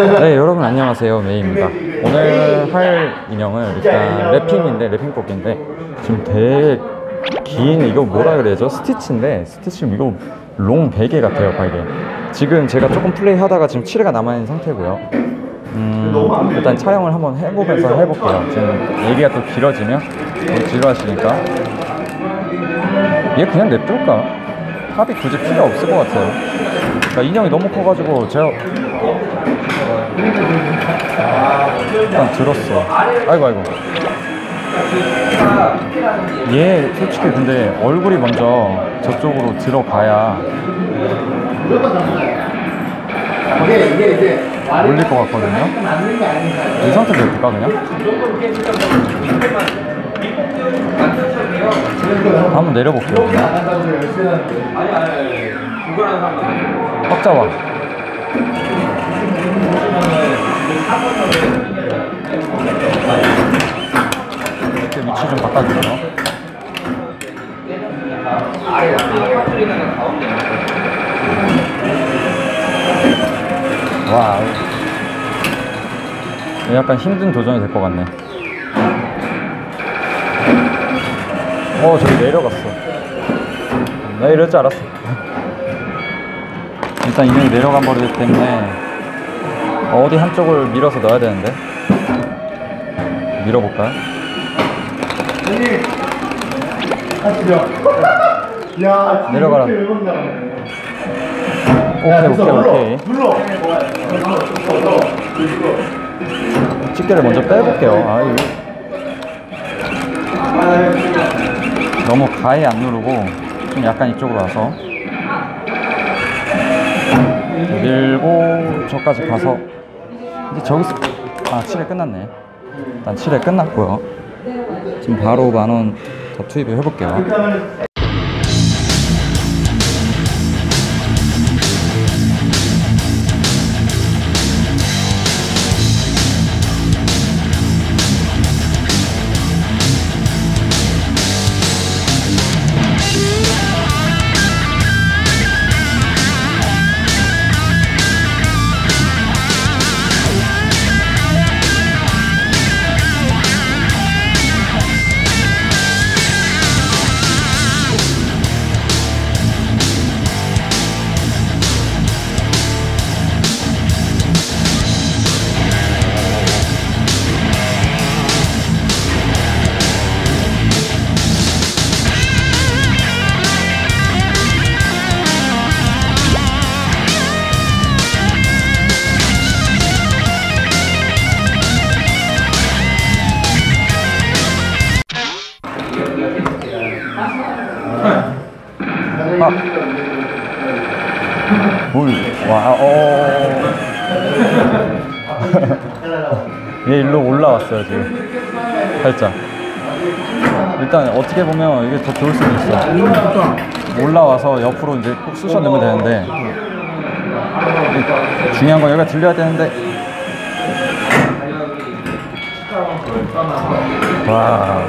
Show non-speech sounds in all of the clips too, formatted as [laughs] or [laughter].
네 여러분 안녕하세요. 메이입니다. 오늘 할 인형은 일단 랩핑인데 랩핑 뽑기인데 지금 되게 긴 이거 뭐라 그래야죠? 스티치인데 스티치 이거 롱 베개 같아요 베개. 지금 제가 조금 플레이 하다가 지금 7회가 남아있는 상태고요. 음, 일단 촬영을 한번 해보면서 해볼게요. 지금 얘기가 또 길어지면 지루하시니까. 얘 그냥 냅둘까? 합이 굳이 필요 없을 것 같아요. 그러니까 인형이 너무 커가지고 제가 일단 들었어. 아이고 아이고. 얘 솔직히 근데 얼굴이 먼저 저쪽으로 들어가야 올릴 것 같거든요. 이 상태로 해볼까 그냥? 한번 내려볼게요. 확 잡아. 이렇게 위치 좀 바꿔주세요. 와우. 약간 힘든 도전이 될 것 같네. 어, 저기 내려갔어. 나 이럴 줄 알았어. [laughs] 일단 인형이 내려간 버리기 때문에 어디 한쪽을 밀어서 넣어야 되는데 밀어볼까요? 하시죠. 야, 내려가라. 오케이 오케이. 오케이 눌러. 집게를 먼저 빼볼게요 아 이거 너무 가해 안 누르고 좀 약간 이쪽으로 와서 밀고 저까지 가서 이제 저기서 [laughs] 아 7회 끝났네. 일단 7회 끝났고요. 지금 바로 만 원 더 투입을 해볼게요 물. 와, 어. [laughs] 얘 일로 올라왔어요, 지금. 살짝. 일단 어떻게 보면 이게 더 좋을 수도 있어. 올라와서 옆으로 이제 꼭 쑤셔 넣으면 되는데. 이- 중요한 건 여기가 들려야 되는데. 와.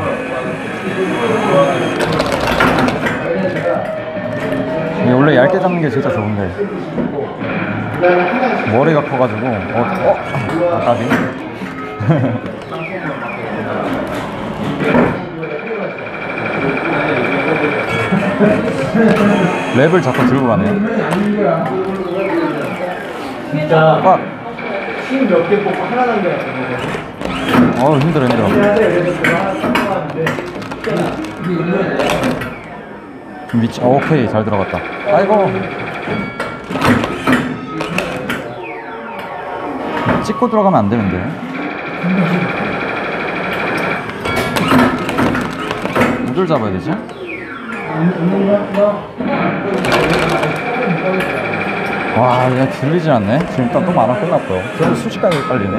원래 얇게 잡는 게 진짜 좋은데. 머리가 커가지고 어, 어? 아까비 [laughs] 랩을 자꾸 들고 가네요 진짜 아, 힘몇개 뽑고 하나 남겨놨는데. 어 힘들어. 힘들어 미치, 어, 오케이 잘 들어갔다 아이고 찍고 들어가면 안 되는데 어딜 잡아야 되지? 와, 얘 들리지 않네. 지금 일단 또 만원 끝났고. 순식간에 빨리네.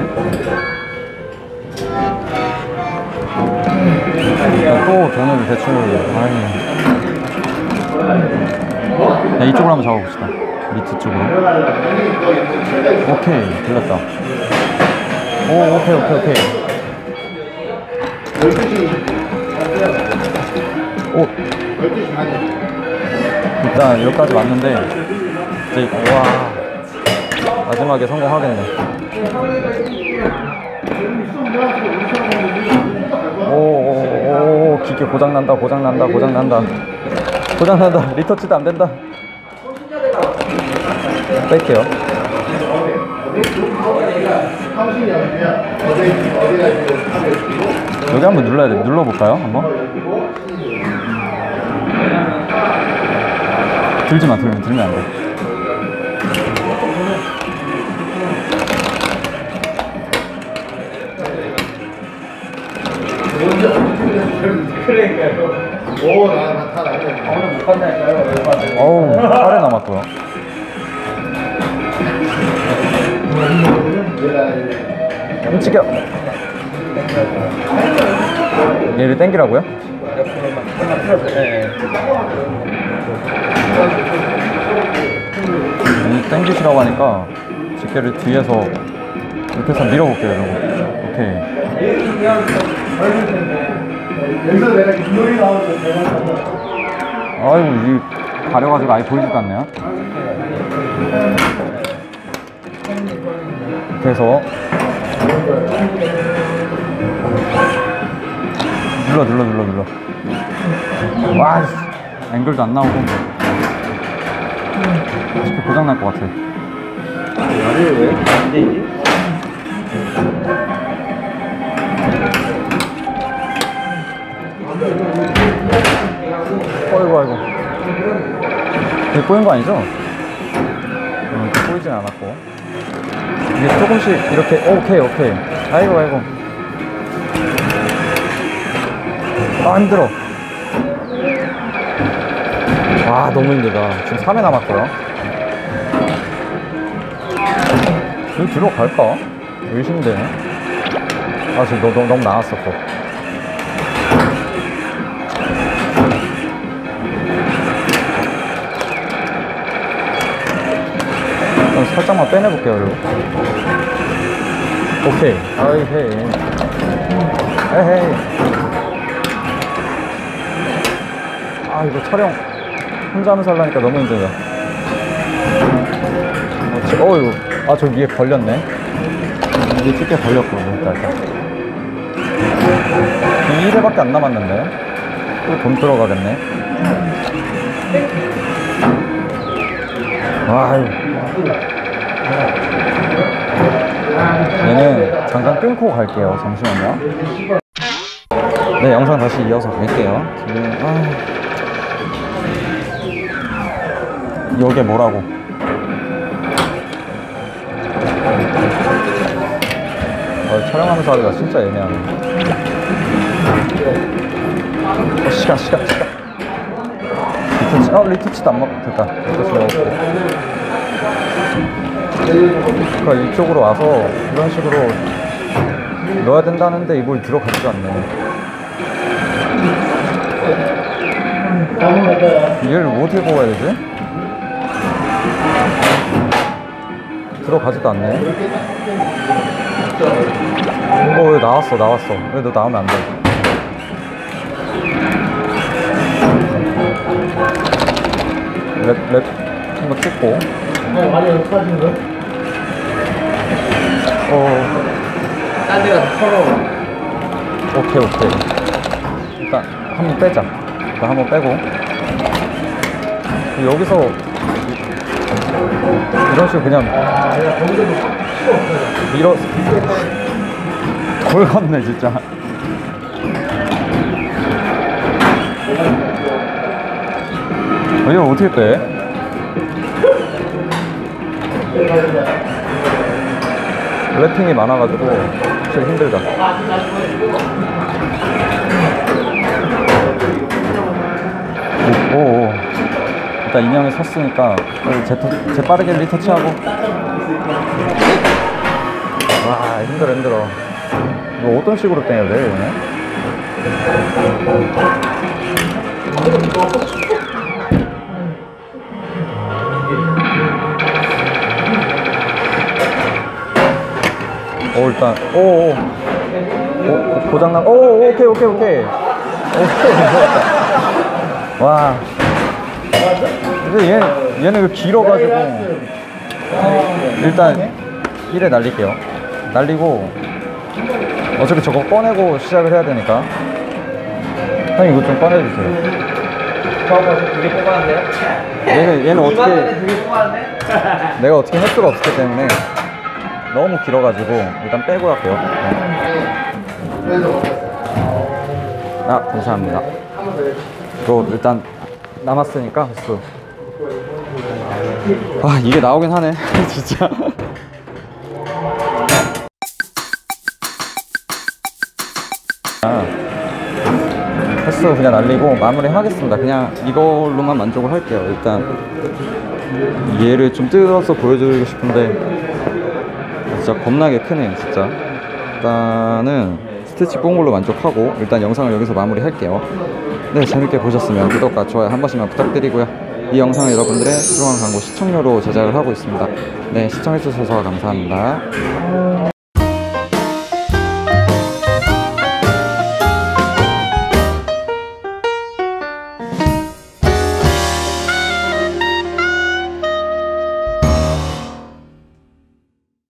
일단 또 돈을 대출, 아이. 야, 이쪽으로 한번 잡아봅시다. 밑에 쪽으로. 오케이, 들렸다. 오, 오케이, 오케이, 오케이. 오, 일단 여기까지 왔는데, 이제, 와. 마지막에 성공하겠네. 오 오 오 기계 고장 난다 고장 난다 고장 난다 고장 난다 리터치도 안 된다. 뺄게요. 여기 한번 눌러야 돼. 눌러볼까요? 한번. 들지 마, 들면, 들면 안 돼. 그러니까요. 오, 나, 나, 다 나네. 오늘 못 간다니까요. 얼마나. 어우, 살에 남았고요. 훔치겨. 얘를 땡기라고요? 이 땡기시라고 하니까 집게를 뒤에서 이렇게 해서 밀어볼게요, 이러고. 오케이. 여기서 내가 김놀이 나오는데 대박 아이고, 이 가려가지고 아예 보이지도 않네요. 해서 눌러 눌러 눌러 눌러. 와 씨, 앵글도 안 나오고. 어차피 고장 날 것 같아. 말을 왜안 되지? 어이구 아이고 이게 꼬인 거 아니죠? 음, 꼬이진 않았고. 이게 조금씩 이렇게 오케이 오케이. 아이고 아이고. 아 힘들어. 와 너무 힘들다. 지금 3회 남았고요. 여기 들어갈까? 의심되네 아 지금 너, 너, 너무 나왔었고 그럼 살짝만 빼내볼게요 그리고. 오케이. 아이 헤이. 에헤이. 아 이거 촬영 혼자 하면서 하려니까 너무 힘들다. 어, 지- 어 아저 위에 걸렸네. 이게 집게 걸렸고 일단 일단. 2회밖에 안 남았는데? 또 돈 들어가겠네 아유 얘는 잠깐 끊고 갈게요. 잠시만요. 네, 영상 다시 이어서 갈게요. 지금, 아. 이게 뭐라고? 어, 촬영하면서 하기가 진짜 애매하네. 어, 시간, 시간, 시간. 리터치, 어, 리터치도 안 먹, 됐다. 리터치 먹었고. 그러니까 이쪽으로 와서 이런 식으로 넣어야 된다는데 이걸 들어가지도 않네. 얘를 어떻게 뽑아야 되지? 들어가지도 않네. 어, 왜 나왔어, 나왔어. 왜 너 나오면 안 돼? 랩, 랩 한번 찍고. 어, 많이 연습하신 거? 어, 딴 데가 털어. 오케이, 오케이. 일단 한번 빼자. 일단 한번 빼고. 여기서 이런 식으로 그냥 아, 필요 없어요. 밀어 [laughs] 돌 건네 진짜 어, 어떻게 빼? 랩핑이 많아가지고 진짜 힘들다 오, 오, 오. 일단 인형이 섰으니까 재, 재빠르게 리터치하고 와 힘들어 힘들어 이거 어떤 식으로 떼야 돼 이거는? 오 일단 오오 오, 고장난 오 오케이 오케이 오케이 오케이 와 근데 얘, 얘는 그 길어가지고 일단 1에 날릴게요. 날리고 어차피 저거 꺼내고 시작을 해야 되니까 형님 이거 좀 꺼내주세요. 저거 두개 뽑았는데요? 얘는 얘는 어떻게? 내가 어떻게 할 수가 없기 때문에 너무 길어가지고 일단 빼고 할게요. 그래서 아 감사합니다. 이거 일단 남았으니까 횟수. 아 이게 나오긴 하네 [laughs] 진짜. 아, 횟수 그냥 날리고 마무리 하겠습니다. 그냥 이걸로만 만족을 할게요. 일단 얘를 좀 뜯어서 보여드리고 싶은데 진짜 겁나게 크네요 진짜. 일단은 스티치 뽑은 걸로 만족하고 일단 영상을 여기서 마무리 할게요. 네 재밌게 보셨으면 구독과 좋아요 한 번씩만 부탁드리고요. 이 영상은 여러분들의 소중한 광고 시청료로 제작을 하고 있습니다. 네 시청해주셔서 감사합니다